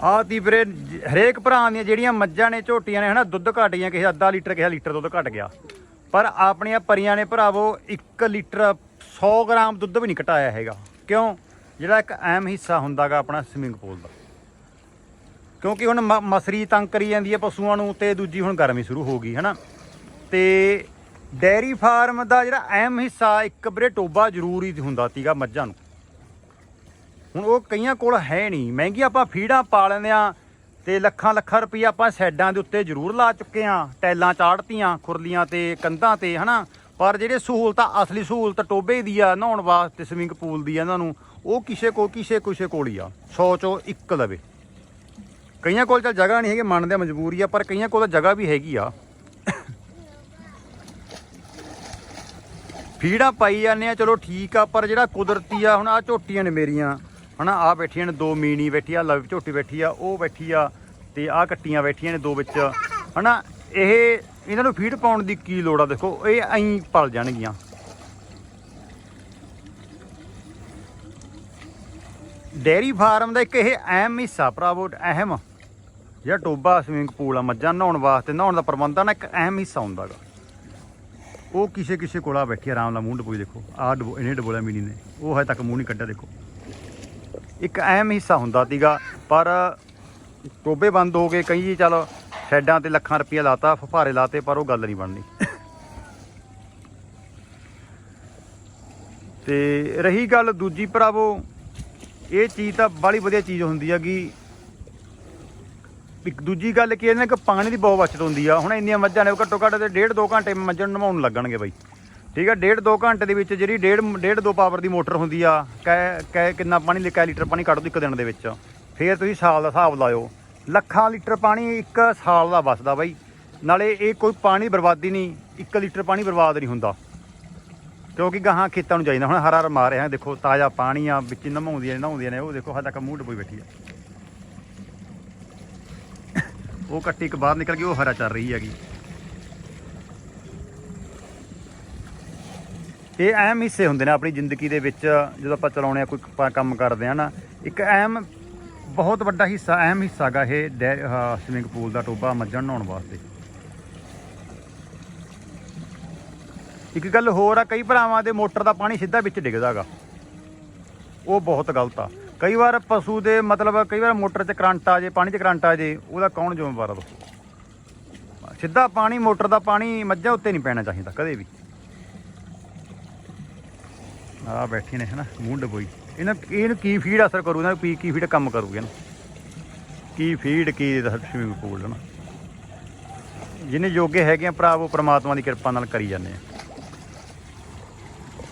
ਆਹ ਤੀ ਵੀਰੇ, ਹਰੇਕ ਭਰਾ ਦੀਆਂ ਜਿਹੜੀਆਂ ਮੱਝਾਂ ਨੇ, ਝੋਟੀਆਂ ਨੇ, ਹਨਾ, ਦੁੱਧ ਘਟ ਗਈਆਂ ਕਿਸੇ ਅੱਧਾ ਲੀਟਰ, ਕਿਸੇ ਦਾ ਲੀਟਰ ਦੁੱਧ ਘਟ ਗਿਆ। ਪਰ ਆਪਣੀਆਂ ਪਰੀਆਂ ਨੇ ਭਰਾਵੋ 1 ਲੀਟਰ 100 ਗ੍ਰਾਮ ਦੁੱਧ ਵੀ ਨਹੀਂ ਘਟਾਇਆ ਹੈਗਾ। ਕਿਉਂ? ਜਿਹੜਾ ਇੱਕ ਅਹਿਮ ਹਿੱਸਾ ਹੁੰਦਾਗਾ ਆਪਣਾ ਸਵਿਮਿੰਗ ਪੂਲ ਦਾ। ਕਿਉਂਕਿ ਹੁਣ ਮ- ਮਸਰੀ ਤੰਗ ਕਰੀ ਜਾਂਦੀ ਹੈ ਪਸ਼ੂਆਂ ਨੂੰ, ਤੇ ਦੂਜੀ ਹੁਣ ਗਰਮੀ ਸ਼ੁਰੂ ਹੋ ਗਈ, ਹਨਾ। ਤੇ ਡੈਰੀ ਫਾਰਮ ਦਾ ਜਿਹੜਾ ਅਹਿਮ ਹਿੱਸਾ, ਇੱਕ ਵੀਰੇ ਟੋਬਾ ਜ਼ਰੂਰੀ ਹੁੰਦਾ ਸੀਗਾ ਮੱਝਾਂ ਨੂੰ। ਹੁਣ ਉਹ ਕਈਆਂ ਕੋਲ ਹੈ ਨਹੀਂ। ਮਹਿੰਗੀ ਆਪਾਂ ਫੀਡਾਂ ਪਾ ਲੈਂਦੇ ਆ ਤੇ ਲੱਖਾਂ ਲੱਖਾਂ ਰੁਪਈਆ ਆਪਾਂ ਸਾਈਡਾਂ ਦੇ ਉੱਤੇ ਜ਼ਰੂਰ ਲਾ ਚੁੱਕੇ ਆ ਟੈਲਾਂ ਚਾੜਤੀਆਂ, ਖੁਰਲੀਆਂ ਤੇ ਕੰਧਾਂ ਤੇ, ਹਨਾ? ਪਰ ਜਿਹੜੇ ਸਹੂਲਤਾਂ, ਅਸਲੀ ਸਹੂਲਤ ਟੋਬੇ ਦੀ ਆ, ਨਹਾਉਣ ਵਾਸਤੇ ਸਵਿਮਿੰਗ ਪੂਲ ਦੀ ਆ ਇਹਨਾਂ ਨੂੰ, ਉਹ ਕਿਸੇ ਕੋ ਕਿਸੇ ਕੁਛੇ ਕੋਲ ਹੀ ਆ। 100 ਚੋਂ ਇੱਕ ਲਵੇ। ਕਈਆਂ ਕੋਲ ਤਾਂ ਜਗ੍ਹਾ ਨਹੀਂ ਹੈਗੀ ਮੰਨਦੇ ਆ ਮਜਬੂਰੀ ਆ, ਪਰ ਕਈਆਂ ਕੋਲ ਜਗ੍ਹਾ ਵੀ ਹੈਗੀ ਆ। ਫੀਡਾਂ ਪਾਈ ਜਾਂਦੇ ਆ, ਚਲੋ ਠੀਕ ਆ, ਪਰ ਜਿਹੜਾ ਕੁਦਰਤੀ ਆ, ਹੁਣ ਆ ਝੋਟੀਆਂ ਨੇ ਮੇਰੀਆਂ। ਹਨਾ ਆ ਬੈਠੀਆਂ ਨੇ ਦੋ ਮੀਣੀ ਬੈਠੀ ਆ, ਲਵ ਝੋਟੀ ਬੈਠੀ ਆ, ਉਹ ਬੈਠੀ ਆ ਤੇ ਆ ਕੱਟੀਆਂ ਬੈਠੀਆਂ ਨੇ ਦੋ ਵਿੱਚ। ਹਨਾ, ਇਹ ਇਹਨਾਂ ਨੂੰ ਫੀਡ ਪਾਉਣ ਦੀ ਕੀ ਲੋੜ ਆ, ਦੇਖੋ, ਇਹ ਐਂ ਪਲ ਜਾਣਗੀਆਂ। ਡੇਰੀ ਫਾਰਮ ਦਾ ਇੱਕ ਇਹ ਅਹਿਮ ਹਿੱਸਾ ਭਰਾਵੋ ਅਹਿਮ। ਜਿਹੜਾ ਟੋਬਾ, ਸਵਿਮਿੰਗ ਪੂਲ ਆ, ਮੱਝਾਂ ਨਹਾਉਣ ਵਾਸਤੇ, ਨਹਾਉਣ ਦਾ ਪ੍ਰਬੰਧ ਆ, ਨਾ ਇੱਕ ਅਹਿਮ ਹਿੱਸਾ ਹੁੰਦਾ ਗਾ। ਉਹ ਕਿਸੇ ਕਿਸੇ ਕੋਲ ਆ ਬੈਠੀ ਆਰਾਮ ਨਾਲ ਮੂੰਹ ਡਬੋਈ ਦੇਖੋ, ਆਹ ਡਬੋ ਇਹਨੇ ਡਬੋਲਿਆ ਮੀਨੀ ਨੇ, ਉਹ ਹਜੇ ਤੱਕ ਮੂੰਹ ਨਹੀਂ ਕੱਢਿਆ, ਦੇਖੋ। ਇੱਕ ਅਹਿਮ ਹਿੱਸਾ ਹੁੰਦਾ ਸੀਗਾ, ਪਰ ਟੋਬੇ ਬੰਦ ਹੋ ਗਏ, ਕਈ ਜੀ ਚਲ ਸ਼ੈਡਾਂ ਤੇ ਲੱਖਾਂ ਰੁਪਇਆ ਲਾਤਾ ਫਫਾਰੇ ਲਾਤੇ, ਪਰ ਉਹ ਗੱਲ ਨਹੀਂ ਬਣਨੀ। ਤੇ ਰਹੀ ਗੱਲ ਦੂਜੀ ਭਰਾਵੋ, ਇਹ ਚੀਜ਼ ਤਾਂ ਬੜੀ ਵਧੀਆ ਚੀਜ਼ ਹੁੰਦੀ ਹੈਗੀ ਇੱਕ ਦੂਜੀ ਗੱਲ ਕੀ ਹੈ ਨਾ ਕਿ ਪਾਣੀ ਦੀ ਬਹੁਤ ਬਚਤ ਹੁੰਦੀ ਆ। ਹੁਣ ਇੰਨੀਆਂ ਮੱਝਾਂ ਨੇ ਘੱਟੋ ਘੱਟ ਤੇ ਡੇਢ ਦੋ ਘੰਟੇ ਮੱਝਾਂ ਨੂੰ ਨਵਾਉਣ ਲੱਗਣਗੇ ਬਾਈ। ਠੀਕ ਆ, ਡੇਢ ਦੋ ਘੰਟੇ ਦੇ ਵਿੱਚ ਜਿਹੜੀ ਡੇਢ ਡੇਢ ਦੋ ਪਾਵਰ ਦੀ ਮੋਟਰ ਹੁੰਦੀ ਆ, ਕੈ ਕੈ ਕਿੰਨਾ ਪਾਣੀ ਲਿਆ ਲੀਟਰ ਪਾਣੀ ਕੱਢ ਦੋ ਇੱਕ ਦਿਨ ਦੇ ਵਿੱਚ। ਫੇਰ ਤੁਸੀਂ ਸਾਲ ਦਾ ਹਿਸਾਬ ਲਾਇਓ। ਲੱਖਾਂ ਲੀਟਰ ਪਾਣੀ ਇੱਕ ਸਾਲ ਦਾ ਬਚਦਾ ਬਾਈ। ਨਾਲੇ ਇਹ ਕੋਈ ਪਾਣੀ ਬਰਬਾਦੀ ਨਹੀਂ, ਇੱਕ ਲੀਟਰ ਪਾਣੀ ਬਰਬਾਦ ਨਹੀਂ ਹੁੰਦਾ। ਕਿਉਂਕਿ ਗਾਹਾਂ ਖੇਤਾਂ ਨੂੰ ਜਾਈਦਾ, ਹੁਣ ਹਰਾ ਹਰ ਮਾਰ ਰਿਹਾ, ਦੇਖੋ ਤਾਜ਼ਾ ਪਾਣੀ ਆ, ਵਿੱਚ ਨਮਾਉਂਦੀਆਂ ਨਹਾਉਂਦੀਆਂ ਨੇ, ਉਹ ਦੇਖੋ ਹਾਲੇ ਤੱਕ ਮੂੰਹ ਡਬੋਈ ਬੈਠੀ ਆ। ਉਹ ਕੱਟੀ ਇੱਕ ਬਾਹਰ ਨਿਕਲ ਗਈ, ਉਹ ਹਰਾ ਚੱਲ ਰਹੀ ਹੈਗੀ। ਇਹ ਅਹਿਮ ਹਿੱਸੇ ਹੁੰਦੇ ਨੇ ਆਪਣੀ ਜ਼ਿੰਦਗੀ ਦੇ ਵਿੱਚ, ਜਦੋਂ ਆਪਾਂ ਚਲਾਉਣੇ ਆ, ਕੋਈ ਕੰਮ ਕਰਦੇ ਆ ਨਾ, ਇੱਕ ਅਹਿਮ, ਬਹੁਤ ਵੱਡਾ ਹਿੱਸਾ, ਅਹਿਮ ਹਿੱਸਾ ਗਾ ਇਹ ਸਵਿਮਿੰਗ ਪੂਲ ਦਾ ਟੋਬਾ ਮੱਝਾਂ ਨਹਾਉਣ ਵਾਸਤੇ। ਇੱਕ ਗੱਲ ਹੋਰ ਆ, ਕਈ ਭਰਾਵਾਂ ਦੇ ਮੋਟਰ ਦਾ ਪਾਣੀ ਸਿੱਧਾ ਵਿੱਚ ਡਿੱਗਦਾਗਾ ਉਹ ਬਹੁਤ ਗਲਤ ਆ। ਕਈ ਵਾਰ ਪਸ਼ੂ ਦੇ ਮਤਲਬ, ਕਈ ਵਾਰ ਮੋਟਰ 'ਚ ਕਰੰਟ ਆ ਜੇ, ਪਾਣੀ 'ਚ ਕਰੰਟ ਆ ਜੇ, ਉਹਦਾ ਕੌਣ ਜ਼ਿੰਮੇਵਾਰ ਆ ਸਿੱਧਾ ਪਾਣੀ, ਮੋਟਰ ਦਾ ਪਾਣੀ ਮੱਝਾਂ ਉੱਤੇ ਨਹੀਂ ਪੈਣਾ ਚਾਹੀਦਾ, ਕਦੇ ਵੀ। ਆ ਬੈਠੀ ਨੇ, ਹਨਾ, ਮੂੰਹ ਡਬੋਈ। ਇਹਨਾਂ ਇਹਨੂੰ ਕੀ ਫੀਡ ਅਸਰ ਕਰੂ? ਇਹਨਾਂ ਕੀ ਕੀ ਫੀਡ ਕੰਮ ਕਰੂਗੇ ਨਾ ਕੀ ਫੀਡ ਕੀ ਸਵਿਮਿੰਗ ਪੂਲ ਨਾ ਜਿੰਨੇ ਯੋਗੇ ਹੈਗੇ ਆ ਭਰਾ, ਉਹ ਪ੍ਰਮਾਤਮਾ ਦੀ ਕਿਰਪਾ ਨਾਲ ਕਰੀ ਜਾਂਦੇ ਆ।